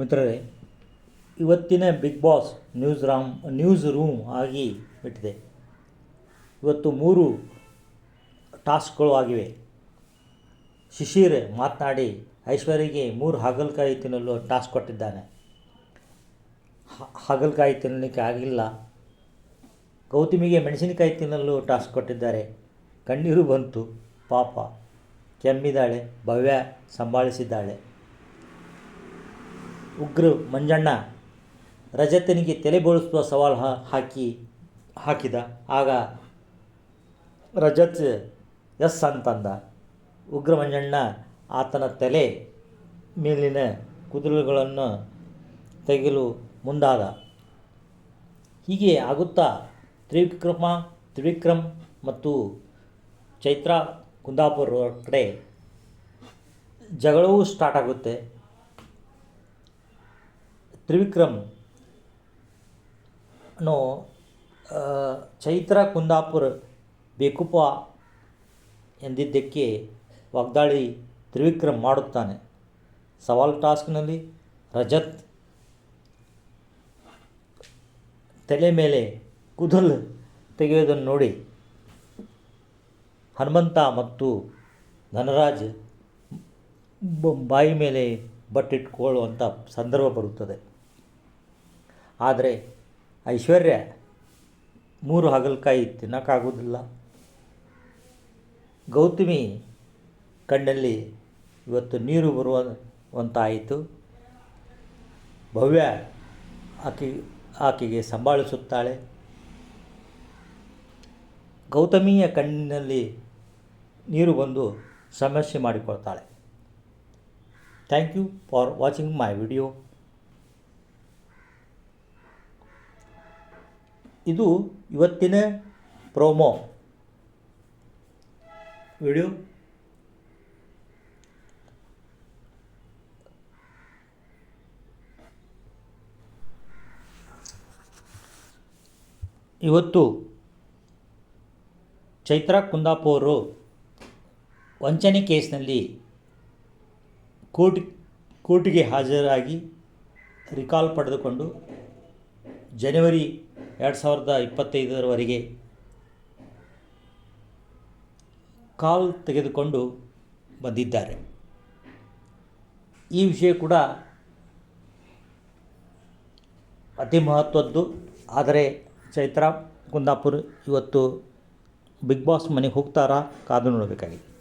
ಮಿತ್ರರೇ, ಇವತ್ತಿನ Bigg Boss news room news room ಆಗಿ ಬಿಟ್ಟಿದೆ. ಇವತ್ತು ಮೂರು ಟಾಸ್ಕ್ಗಳು ಆಗಿವೆ. ಶಿಶಿರ್ ಮಾತನಾಡಿ, ಐಶ್ವರ್ಯಗೆ ಮೂರು ಹಾಗಲಕಾಯಿ ತಿನ್ನಲು ಟಾಸ್ಕ್ ಕೊಟ್ಟಿದ್ದಾನೆ. ಹಾಗಲಕಾಯಿ ತಿನ್ನಲಿಕ್ಕೆ ಆಗಿಲ್ಲ. ಗೌತಮಿಗೆ ಮೆಣಸಿನಕಾಯಿ ತಿನ್ನಲು ಟಾಸ್ಕ್ ಕೊಟ್ಟಿದ್ದಾರೆ. ಕಣ್ಣೀರು ಬಂತು. ಪಾಪ. ಕೆಮ್ಮಿದಾಳೆ. ಭವ್ಯ. ಸಂಭಾಳಿಸಿದ್ದಾಳೆ. ಉಗ್ರ ಮಂಜಣ್ಣ ರಜತನಿಗೆ ತಲೆ ಬೋಳಿಸುವ ಸವಾಲು ಹಾಕಿ, ಹಾಕಿದ. ಆಗ ರಜತ್, ಎಸ್ ಅಂತಂದ. ಉಗ್ರ ಮಂಜಣ್ಣ ಆತನ ತಲೆ ಮೇಲಿನ ಕುದುರೆಗಳನ್ನು ತೆಗೆಯಲು ಮುಂದಾದ. ಹೀಗೆ ಆಗುತ್ತಾ? ತ್ರಿವಿಕ್ರಮ, ತ್ರಿವಿಕ್ರಮ್ ಮತ್ತು ಚೈತ್ರ ಕುಂದಾಪುರ ಕಡೆ ಜಗಳವೂ ಸ್ಟಾರ್ಟ್ ಆಗುತ್ತೆ. ತ್ರಿವಿಕ್ರಮ್. ಅನ್ನು ಚೈತ್ರ ಕುಂದಾಪುರ್ ಬೇಕುಪ ಎಂದಿದ್ದಕ್ಕೆ ವಾಗ್ದಾಳಿ ತ್ರಿವಿಕ್ರಮ್ ಮಾಡುತ್ತಾನೆ. ಸವಾಲ್ ಟಾಸ್ಕ್ನಲ್ಲಿ ರಜತ್ ತಲೆ ಮೇಲೆ ಕುದಲ್ ತೆಗೆಯೋದನ್ನು ನೋಡಿ. ಹನುಮಂತ ಮತ್ತು ಧನರಾಜ್ ಬಾಯಿ ಮೇಲೆ ಬಟ್ಟಿಟ್ಕೊಳ್ಳುವಂಥ ಸಂದರ್ಭ ಬರುತ್ತದೆ. ಆದರೆ ಐಶ್ವರ್ಯ ಮೂರು ಹಾಗಲಕಾಯಿ ತಿನ್ನೋಕ್ಕಾಗೋದಿಲ್ಲ ಗೌತಮಿ ಕಣ್ಣಲ್ಲಿ ಇವತ್ತು ನೀರು ಬರುವಂತಾಯಿತು ಭವ್ಯ ಆಕೆ, ಆಕೆಗೆ ಸಂಭಾಳಿಸುತ್ತಾಳೆ. ಗೌತಮಿಯ ಕಣ್ಣಿನಲ್ಲಿ ನೀರು ಬಂದು ಸಮಸ್ಯೆ ಮಾಡಿಕೊಳ್ತಾಳೆ. Thank you for watching my video ಇದು ಇವತ್ತಿನ ಪ್ರೋಮೋ. ವಿಡಿಯೋ. ಇವತ್ತು ಚೈತ್ರ ಕುಂದಾಪುರ ವಂಚನೆ ಕೇಸ್ನಲ್ಲಿ ಕೋರ್ಟ್, ಕೋರ್ಟಿಗೆ ಹಾಜರಾಗಿ ರಿಕಾಲ್ ಪಡೆದುಕೊಂಡು ಜನವರಿ ಎರಡು ಸಾವಿರದ ಇಪ್ಪತ್ತೈದರವರೆಗೆ ಕಾಲ್ ತೆಗೆದುಕೊಂಡು ಬಂದಿದ್ದಾರೆ. ಈ ವಿಷಯ ಕೂಡ ಅತಿ ಮಹತ್ವದ್ದು. ಆದರೆ ಚೈತ್ರ ಕುಂದಾಪುರ್ ಇವತ್ತು ಬಿಗ್ ಬಾಸ್ ಮನೆಗೆ ಹೋಗ್ತಾರಾ ಕಾದು ನೋಡಬೇಕಾಗಿದೆ.